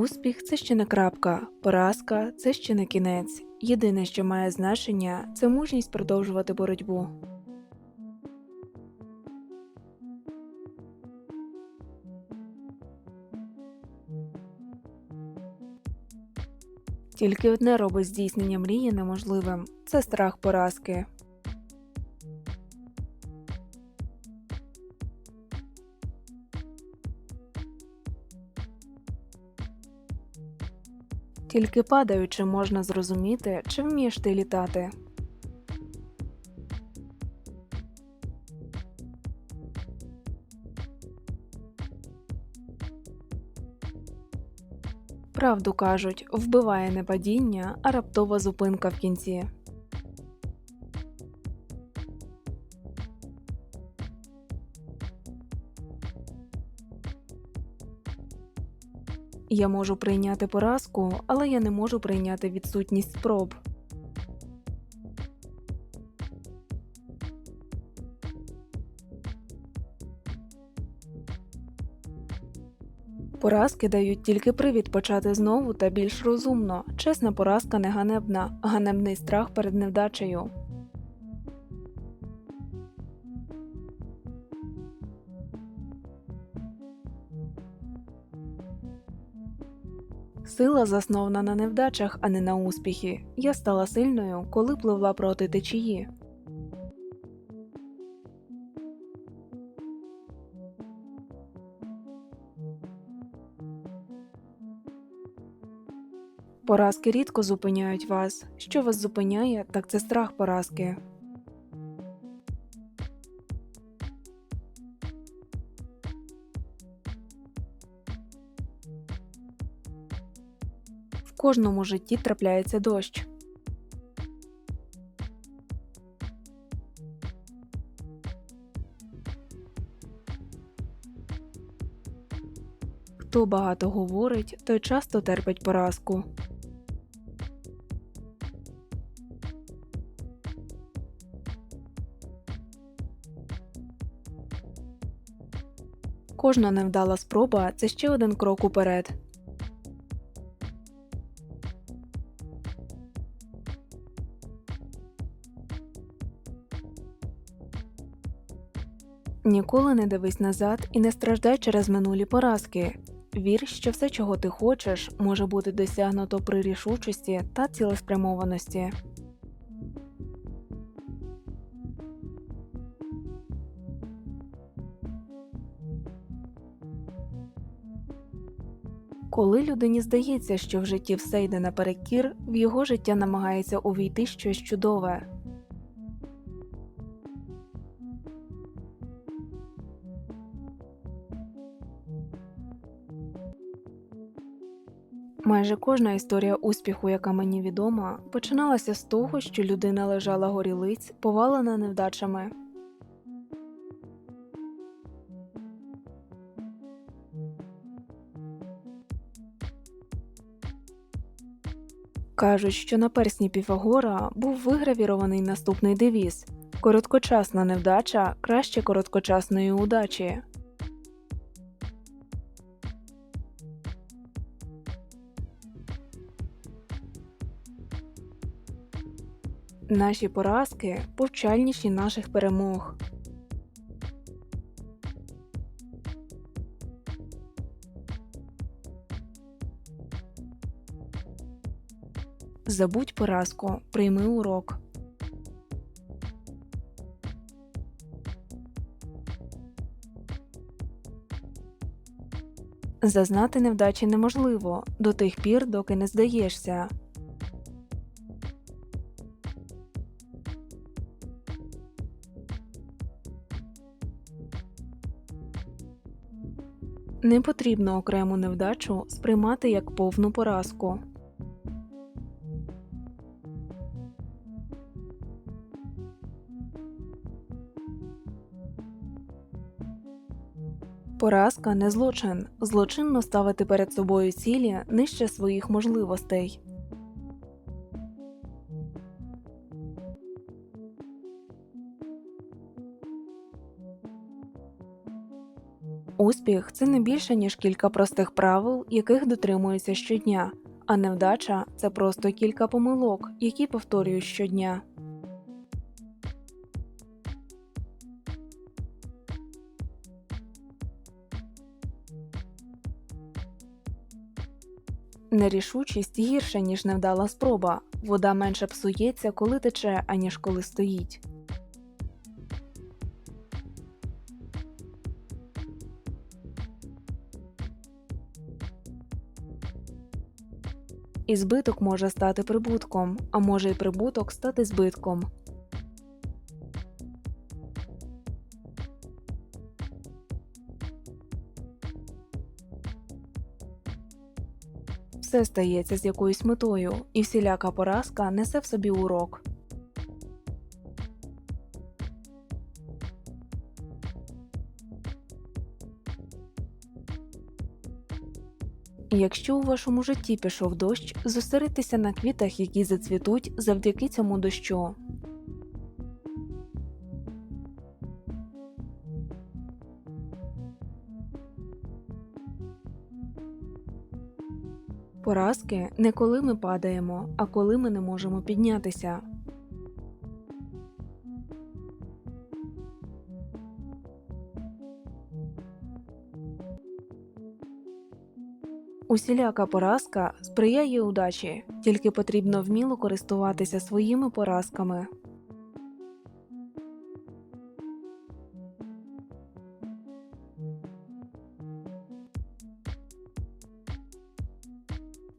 Успіх це ще не крапка, поразка це ще не кінець. Єдине, що має значення, це мужність продовжувати боротьбу. Тільки одне робить здійснення мрії неможливим це страх поразки. Тільки падаючи можна зрозуміти, чи вмієш ти літати. Правду кажуть, вбиває не падіння, а раптова зупинка в кінці. Я можу прийняти поразку, але я не можу прийняти відсутність спроб. Поразки дають тільки привід почати знову та більш розумно. Чесна поразка не ганебна, ганебний страх перед невдачею. Сила заснована на невдачах, а не на успіхи. Я стала сильною, коли пливла проти течії. Поразки рідко зупиняють вас. Що вас зупиняє, так це страх поразки. Кожному житті трапляється дощ. Хто багато говорить, той часто терпить поразку. Кожна невдала спроба це ще один крок уперед. Ніколи не дивись назад і не страждай через минулі поразки. Вір, що все, чого ти хочеш, може бути досягнуто при рішучості та цілеспрямованості. Коли людині здається, що в житті все йде наперекір, в його життя намагається увійти щось чудове. Майже кожна історія успіху, яка мені відома, починалася з того, що людина лежала горілиць, повалена невдачами. Кажуть, що на персні Піфагора був вигравірований наступний девіз Короткочасна невдача краще короткочасної удачі. Наші поразки повчальніші наших перемог. Забудь поразку, прийми урок. Зазнати невдачі неможливо до тих пір, доки не здаєшся. Не потрібно окрему невдачу сприймати як повну поразку. Поразка не злочин. Злочинно ставити перед собою цілі нижче своїх можливостей. Успіх це не більше, ніж кілька простих правил, яких дотримуються щодня, а невдача це просто кілька помилок, які повторюють щодня. Нерішучість гірша, ніж невдала спроба. Вода менше псується, коли тече, аніж коли стоїть. І збиток може стати прибутком, а може й прибуток стати збитком. Все стається з якоюсь метою, і всіляка поразка несе в собі урок. Якщо у вашому житті пішов дощ, зосередьтеся на квітах, які зацвітуть завдяки цьому дощу. Поразки не коли ми падаємо, а коли ми не можемо піднятися. Усіляка поразка сприяє удачі, тільки потрібно вміло користуватися своїми поразками.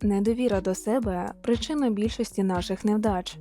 Недовіра до себе причина більшості наших невдач.